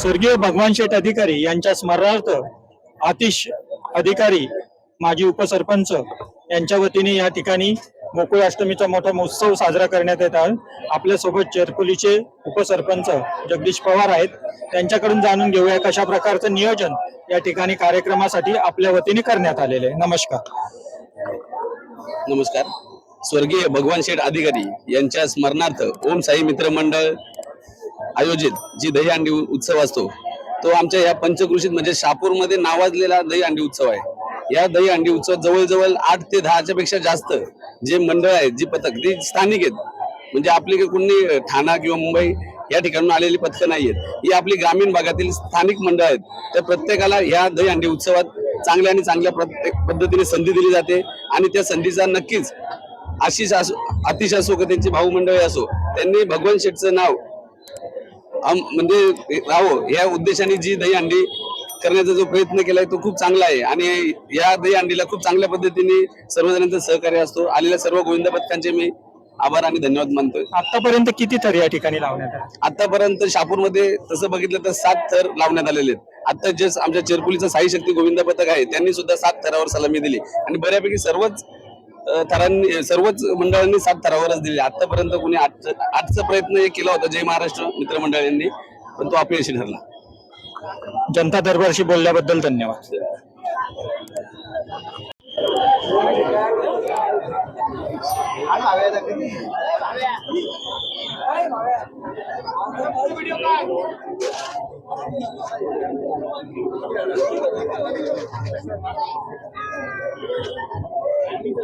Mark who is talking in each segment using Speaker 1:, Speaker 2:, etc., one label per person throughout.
Speaker 1: स्वर्गीय भगवान शेठ अधिकारी यांच्या स्मरणार्थ आतिश अधिकारी माजी उपसरपंच यांच्या वतीने या ठिकाणी गोकुळ अष्टमीचा मोठा महोत्सव साजरा करण्यात येत आहे. आपल्यासोबत चेरपुलीचे उपसरपंच जगदीश पवार आहेत. त्यांच्याकडून जाणून घेऊया कशा प्रकारचं नियोजन या ठिकाणी कार्यक्रमासाठी आपल्या वतीने करण्यात आलेले नमस्कार.
Speaker 2: नमस्कार. स्वर्गीय भगवान शेठ अधिकारी यांच्या स्मरणार्थ ओम साई मित्र मंडळ आयोजित जी दहीहंडी उत्सव असतो तो आमच्या या पंचकृषीत म्हणजे शापूरमध्ये नावाजलेला दहीहंडी उत्सव आहे. या दहीहंडी उत्सव जवळजवळ आठ ते दहाच्या पेक्षा जास्त जे मंडळ आहेत जी पथक ती स्थानिक आहेत म्हणजे आपली कुणी कोणी ठाणा किंवा मुंबई या ठिकाणून आलेली पथकं नाही आहेत. ही आपली ग्रामीण भागातील स्थानिक मंडळ आहेत. त्या प्रत्येकाला या दहीहंडी उत्सवात चांगल्या आणि चांगल्या प्रत्येक पद्धतीने संधी दिली जाते आणि त्या संधीचा नक्कीच आशिष असो अतिश असो का त्यांची भाऊ मंडळी असो त्यांनी भगवान शेठचं नाव म्हणजे राहो या उद्देशाने जी दहीहंडी करण्याचा जो प्रयत्न केलाय तो खूप चांगला आहे. आणि या दहीहंडीला खूप चांगल्या पद्धतीने सर्वजणांचं सहकार्य असतो. आलेल्या सर्व गोविंद पथकांचे मी आभार आणि धन्यवाद मानतोय.
Speaker 1: आतापर्यंत किती थर या ठिकाणी लावण्यात आले
Speaker 2: आतापर्यंत शापूरमध्ये तसं बघितलं तर सात थर लावण्यात आलेले आहेत. आता जे आमच्या चिरपुलीचं साई शक्ती गोविंद पथक आहे त्यांनी सुद्धा सात थरावर सलामी दिली. आणि बऱ्यापैकी सर्वच थरांनी सर्वच मंडळांनी सात थरावरच दिली. आतापर्यंत कोणी आठ आठचा प्रयत्न एक केला होता जय महाराष्ट्र मित्रमंडळ यांनी पण तो अपयशी ठरला.
Speaker 1: जनता दरबारशी बोलल्याबद्दल धन्यवाद.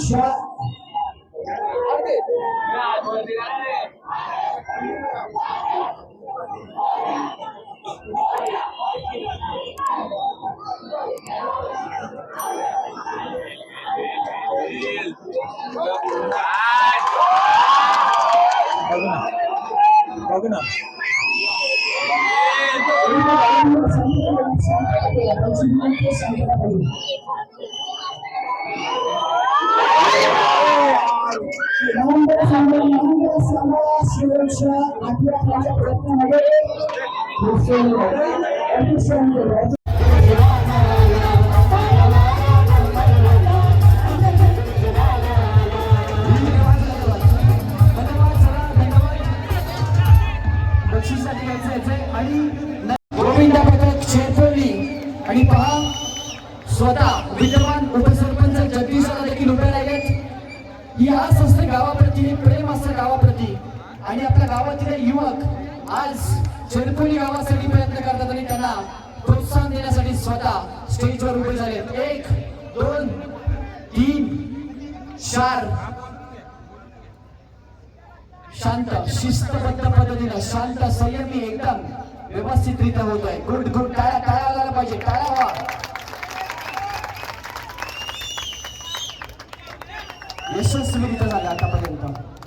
Speaker 1: ইচ্ছা Gracias.
Speaker 3: बक्षिसासाठी यायचं आणि गोविंद आणि पहा स्वतः विद्यमान उपसरपंच गावातील युवक आज शेरपल्ली गावासाठी प्रयत्न करतात आणि त्यांना प्रोत्साहन देण्यासाठी स्वतः स्टेजवर उभे झाले एक दोन तीन चार. शांत शिस्तबद्ध पद्धतीनं शांत संयमी एकदम व्यवस्थितरित्या होत आहे. Good good. टाळ्या टाळ्या वाजायला पाहिजे. टाळ्या व्हा यशस्वीरित्या झालं आतापर्यंत.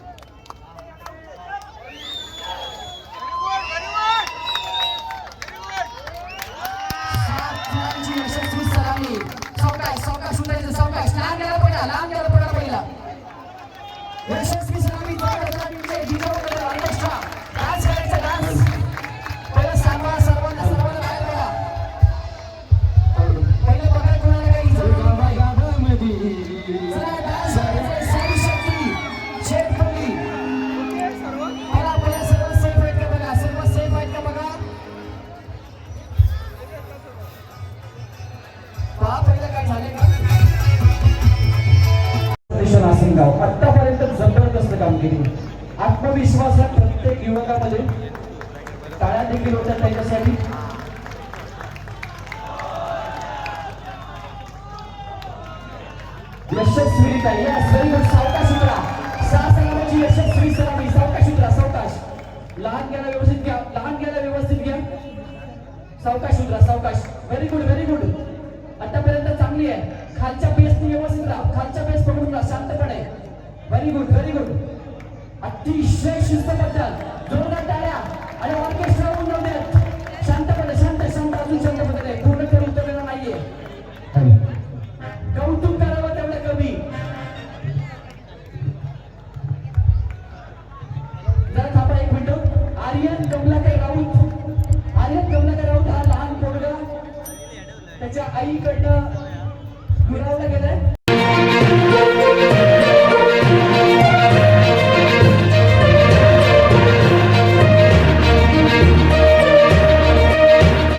Speaker 4: आत्तापर्यंत आतापर्यंत जबरदस्त कामगिरी आत्मविश्वास हा प्रत्येक युवकामध्ये टाळ्या देखील होत्या त्याच्यासाठी. यशस्वीरित्या यस व्हेरी गुड सावकाश उतरा. सहा सलामीची यशस्वी सलामी सावकाश उतरा सावकाश. लहान गेला व्यवस्थित घ्या लहान गेला व्यवस्थित घ्या.
Speaker 3: सावकाश उतरा सावकाश. व्हेरी गुड व्हेरी गुड आतापर्यंत चांगली आहे. खालच्या बेसनी व्यवस्थित राहा. खालच्या बेस पकडून राहा. शांतपणे. व्हेरी गुड व्हेरी गुड अतिशय शिस्तबद्दल जोरदार टाळ्या. आणि ऑर्केस्ट्रा होऊन जाऊ देत. शांतपणे शांत शांत. अजून शांतपणे पूर्ण करून उतरलेला नाहीये. कौतुक करावं तेवढं कमी. जरा थांबा एक मिनिट. आर्यन कमलाकर राऊत. आर्यन कमलाकर राऊत हा लहान पोरगा. त्याच्या आईकडनं दुरावला गेलाय.